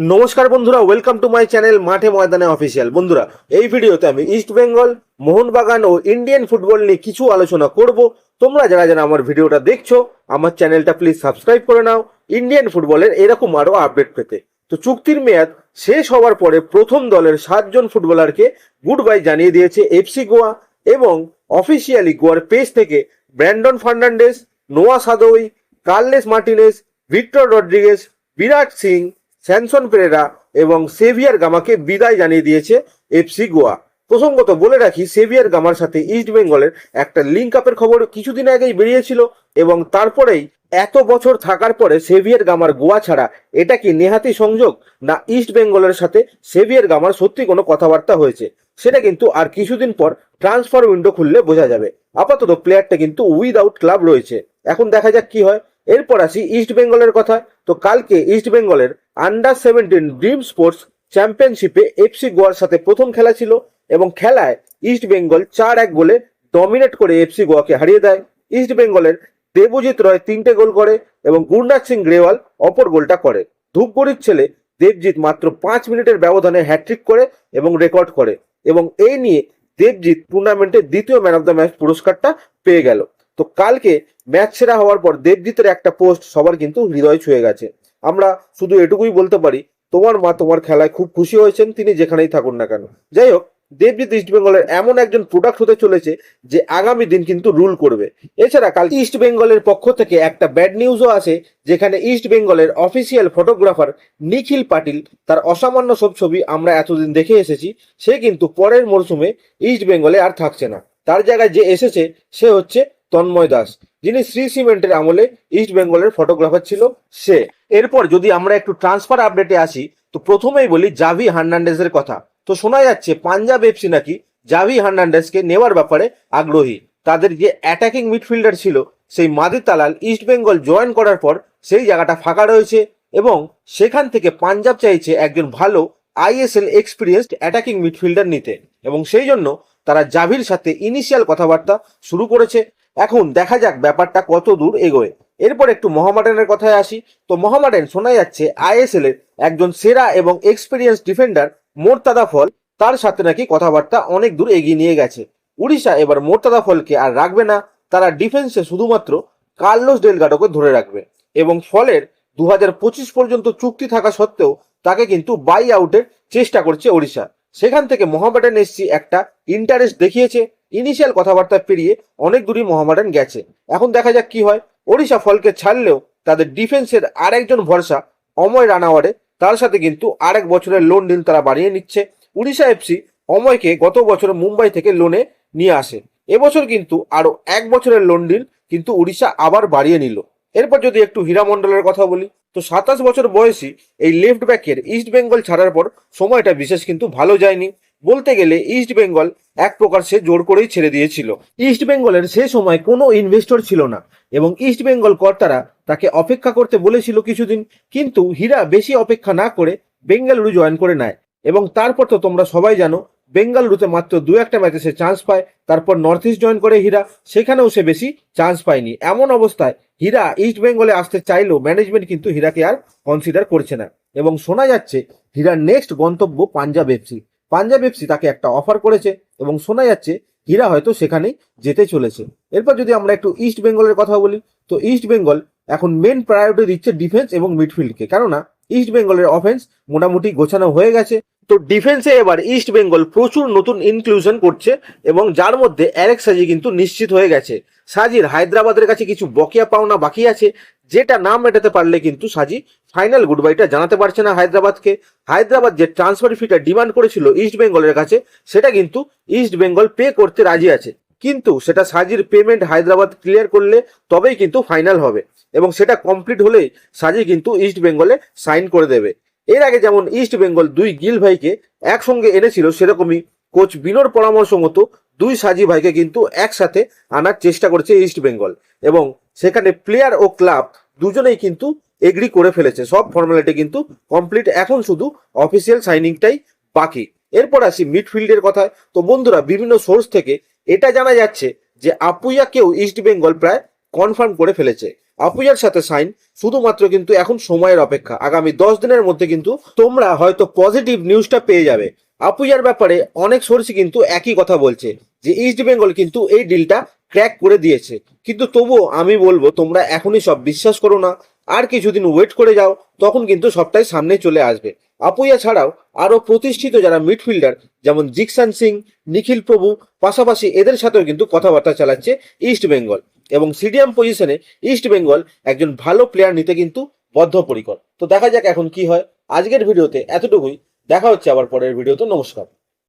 নমস্কার বন্ধুরা welcome to my channel মাঠে ময়দানে অফিসিয়াল বন্ধুরা, এই ভিডিওতে আমি ইস্ট বেঙ্গল মোহনবাগান ও ইন্ডিয়ান ফুটবল নিয়ে কিছু আলোচনা করব। তোমরা যারা যারা আমার ভিডিওটা দেখছ, আমার চ্যানেলটা প্লিজ সাবস্ক্রাইব করে নাও। ইন্ডিয়ান ফুটবলের এরকম আরও আপডেট পেতে। তো চুক্তির মেয়াদ শেষ হওয়ার পরে প্রথম দলের সাতজন ফুটবলারকে গুড বাই জানিয়ে দিয়েছে এফসি গোয়া এবং অফিসিয়ালি গোয়ার পেজ থেকে Brandon Fernandes Noah Sadaoui, Carles Martinez Victor Rodrigues Virat Singh Samson Pereira এবং সেভিয়ার গামাকে বিদায় জানিয়ে দিয়েছে এফসি গোয়া। প্রসঙ্গত বলে রাখি, সেভিয়ার গামার সাথে ইস্ট বেঙ্গলের একটা লিঙ্ক আপের খবর কিছুদিন আগেই বেরিয়েছিল এবং তারপরেই এত বছর থাকার পরে সেভিয়ার গামার গোয়া ছাড়া এটা কি নেহাতি সংযোগ না ইস্ট বেঙ্গলের সাথে সেভিয়ার গামার সত্যি কোনো কথাবার্তা হয়েছে? সেটা কিন্তু আর কিছুদিন পর ট্রান্সফার উইন্ডো খুললে বোঝা যাবে। আপাতত প্লেয়ারটা কিন্তু উইদাউট ক্লাব রয়েছে। এখন দেখা যাক কি হয়। এরপর আসি ইস্ট বেঙ্গলের কথা তো কালকে ইস্ট বেঙ্গলের আন্ডার সেভেন্টিন ড্রিম স্পোর্টস চ্যাম্পিয়নশিপে এফসি গোয়ার সাথে প্রথম খেলা ছিল এবং খেলায় ইস্ট বেঙ্গল চার এক গোলে ডমিনেট করে এফসি গোয়াকে হারিয়ে দেয়। ইস্ট বেঙ্গলের দেবজিৎ রয় তিনটে গোল করে এবং গুরনাথ সিং গ্রেওয়াল অপর গোলটা করে। ধূপগুড়ির ছেলে দেবজিৎ মাত্র পাঁচ মিনিটের ব্যবধানে হ্যাট্রিক করে এবং রেকর্ড করে এবং এই নিয়ে দেবজিৎ টুর্নামেন্টের দ্বিতীয় ম্যান অফ দ্য ম্যাচ পুরস্কারটা পেয়ে গেল। তো কালকে ম্যাচ সেরা হওয়ার পর দেবজিতের একটা পোস্ট সবার কিন্তু হৃদয় ছুঁয়ে গেছে। আমরা শুধু এটুকুই বলতে পারি, তোমার মা তোমার খেলায় খুব খুশি হয়েছেন, তিনি যেখানেই থাকুন না কেন। যাই হোক, দেবজিৎ ইস্ট বেঙ্গলের এমন একজন প্রোডাক্ট হতে চলেছে যে আগামী দিন কিন্তু রুল করবে। এছাড়া কাল ইস্ট বেঙ্গলের পক্ষ থেকে একটা ব্যাড নিউজও আছে, যেখানে ইস্ট বেঙ্গলের অফিসিয়াল ফটোগ্রাফার নিখিল পাটিল, তার অসামান্য সব ছবি আমরা এতদিন দেখে এসেছি, সে কিন্তু পরের মরশুমে ইস্ট বেঙ্গলে আর থাকছে না। তার জায়গায় যে এসেছে, সে হচ্ছে তন্ময় দাস, যিনি শ্রী সিমেন্টের আমলে ইস্ট বেঙ্গলের ফটোগ্রাফার ছিল সে। এরপর যদি আমরা একটু ট্রান্সফার আপডেটে আসি, তো প্রথমেই বলি জাভি হার্নান্ডেজের কথা। তো শোনা যাচ্ছে পাঞ্জাব এফসি নাকি জাভি হার্নান্ডেজকে নেওয়ার ব্যাপারে আগ্রহী। তাদের যে অ্যাটাকিং মিডফিল্ডার ছিল, সেই মাদি তালাল ইস্ট বেঙ্গল জয়েন করার পর সেই জায়গাটা ফাঁকা রয়েছে এবং সেখান থেকে পাঞ্জাব চাইছে একজন ভালো আইএসএল এক্সপিরিয়েন্সড অ্যাটাকিং মিডফিল্ডার নিতে। এবং সেই জন্য তারা জাভির সাথে ইনিশিয়াল কথাবার্তা শুরু করেছে। এখন দেখা যাক ব্যাপারটা কত দূর এগোয়। এরপর একটু মোহামেডানের কথায় আসি। তো মোহামেডান শোনা যাচ্ছে, আইএসএল এর একজন সেরা এবং এক্সপিরিয়েন্স ডিফেন্ডার মোরতাদা ফল, তার সাথে নাকি কথাবার্তা অনেক দূর এগিয়ে নিয়ে গেছে। উড়িষ্যা এবার মোরতাদা ফলকে আর রাখবে না, তারা ডিফেন্সে শুধুমাত্র কার্লোস ডেলগাডোকে ধরে রাখবে। এবং ফলের দু পঁচিশ পর্যন্ত চুক্তি থাকা সত্ত্বেও তাকে কিন্তু বাই আউটের চেষ্টা করছে ওড়িশা সেখান থেকে মোহামেডান এসসি একটা ইন্টারেস্ট দেখিয়েছে ইনিশিয়াল কথাবার্তা পেরিয়ে অনেক দূরই মোহামেডান গেছে। এখন দেখা যাক কি হয়। ওড়িশা ফলকে ছাড়লেও তাদের ডিফেন্সের আরেকজন ভরসা অময় রানাওয়ারে তার সাথে কিন্তু আরেক বছরের লোন ডিল তারা বাড়িয়ে নিচ্ছে। উড়িষ্যা এফসি অময়কে গত বছর মুম্বাই থেকে লোনে নিয়ে আসে। এবছর কিন্তু আরও এক বছরের লোন ডিল কিন্তু উড়িষ্যা আবার বাড়িয়ে নিল। এরপর যদি একটু হীরা মণ্ডলের কথা বলি, তো সাতাশ বছর বয়সী এই লেফট ব্যাকের ইস্ট বেঙ্গল ছাড়ার পর সময়টা বিশেষ কিন্তু ভালো যায়নি। বলতে গেলে ইস্ট বেঙ্গল এক প্রকার সে জোর করেই ছেড়ে দিয়েছিল। ইস্ট বেঙ্গলের সে সময় কোনো ইনভেস্টর ছিল না এবং ইস্ট বেঙ্গল কর্তারা তাকে অপেক্ষা করতে বলেছিল কিছুদিন, কিন্তু হীরা বেশি অপেক্ষা না করে বেঙ্গালুরু জয়েন করে নেয় এবং তারপর তো তোমরা সবাই জানো বেঙ্গালুরুতে মাত্র দু একটা ম্যাচে সে চান্স পায়, তারপর নর্থ ইস্ট জয়েন করে হীরা, সেখানেও সে বেশি চান্স পায়নি। এমন অবস্থায় হীরা ইস্ট বেঙ্গলে আসতে চাইলেও ম্যানেজমেন্ট কিন্তু হীরাকে আর কনসিডার করছে না। এবং শোনা যাচ্ছে, হীরার নেক্সট গন্তব্য পাঞ্জাব এফসি পাঞ্জাব এফসি তাকে একটা অফার করেছে এবং শোনা যাচ্ছে হীরা হয়তো সেখানেই যেতে চলেছে। এরপর যদি আমরা একটু ইস্ট বেঙ্গলের কথা বলি, তো ইস্ট বেঙ্গল এখন মেন প্রায়োরিটি দিচ্ছে ডিফেন্স এবং মিডফিল্ডকে কেননা ইস্ট বেঙ্গলের অফেন্স মোটামুটি গোছানো হয়ে গেছে। তো ডিফেন্সে এবার ইস্ট বেঙ্গল প্রচুর নতুন ইনক্লুশন করছে এবং যার মধ্যে অ্যালেক সাজি কিন্তু নিশ্চিত হয়ে গেছে। সাজির হায়দ্রাবাদের কাছে কিছু বকেয়া পাওনা বাকি আছে। যেটা না মেটাতে পারলে কিন্তু সাজি ফাইনাল গুড বাইটা জানাতে পারছে না হায়দ্রাবাদকে। হায়দ্রাবাদ যে ট্রান্সফার ফিটা ডিমান্ড করেছিল ইস্ট বেঙ্গলের কাছে, সেটা কিন্তু ইস্ট বেঙ্গল পে করতে রাজি আছে। কিন্তু সেটা সাজির পেমেন্ট হায়দ্রাবাদ ক্লিয়ার করলে তবেই কিন্তু ফাইনাল হবে। এবং সেটা কমপ্লিট হলেই সাজি কিন্তু ইস্ট বেঙ্গলে সাইন করে দেবে। এর আগে যেমন ইস্ট বেঙ্গল দুই গিল ভাইকে একসঙ্গে এনেছিল, সেরকমই কোচ বিনোর পরামর্শ মতো দুই সাজি ভাইকে কিন্তু একসাথে আনার চেষ্টা করেছে ইস্ট বেঙ্গল এবং সেখানে প্লেয়ার ও ক্লাব দুজনেই কিন্তু এগ্রি করে ফেলেছে। সব ফর্মালিটি কিন্তু কমপ্লিট এখন শুধু অফিসিয়াল সাইনিংটাই বাকি। এরপর আসি মিডফিল্ডের কথায়। তো বন্ধুরা, বিভিন্ন সোর্স থেকে এটা জানা যাচ্ছে যে আপুইয়াকেও ইস্ট বেঙ্গল প্রায় কনফার্ম করে ফেলেছে। আপুজার সাথে সাইন শুধুমাত্র কিন্তু এখন সময়ের অপেক্ষা। আগামী দশ দিনের মধ্যে কিন্তু তোমরা হয়তো পজিটিভ নিউজটা পেয়ে যাবে। আপুজার ব্যাপারে অনেক সোর্সই কিন্তু একই কথা বলছে। যে ইস্ট বেঙ্গল কিন্তু এই ডিলটা ক্র্যাক করে দিয়েছে। কিন্তু তবুও আমি বলব, তোমরা এখনই সব বিশ্বাস করো না। আর কিছুদিন ওয়েট করে যাও, তখন কিন্তু সবটাই সামনে চলে আসবে। আপুইয়া ছাড়াও আরও প্রতিষ্ঠিত যারা মিডফিল্ডার যেমন জিকসান সিং, নিখিল প্রভু, পাশাপাশি এদের সাথেও কিন্তু কথাবার্তা চালাচ্ছে ইস্ট বেঙ্গল এবং সিডিএম পজিশনে ইস্ট বেঙ্গল একজন ভালো প্লেয়ার নিতে কিন্তু বদ্ধপরিকর। তো দেখা যাক এখন কি হয়। আজকের ভিডিওতে এতটুকুই। দেখা হচ্ছে আবার পরের ভিডিওতে। নমস্কার।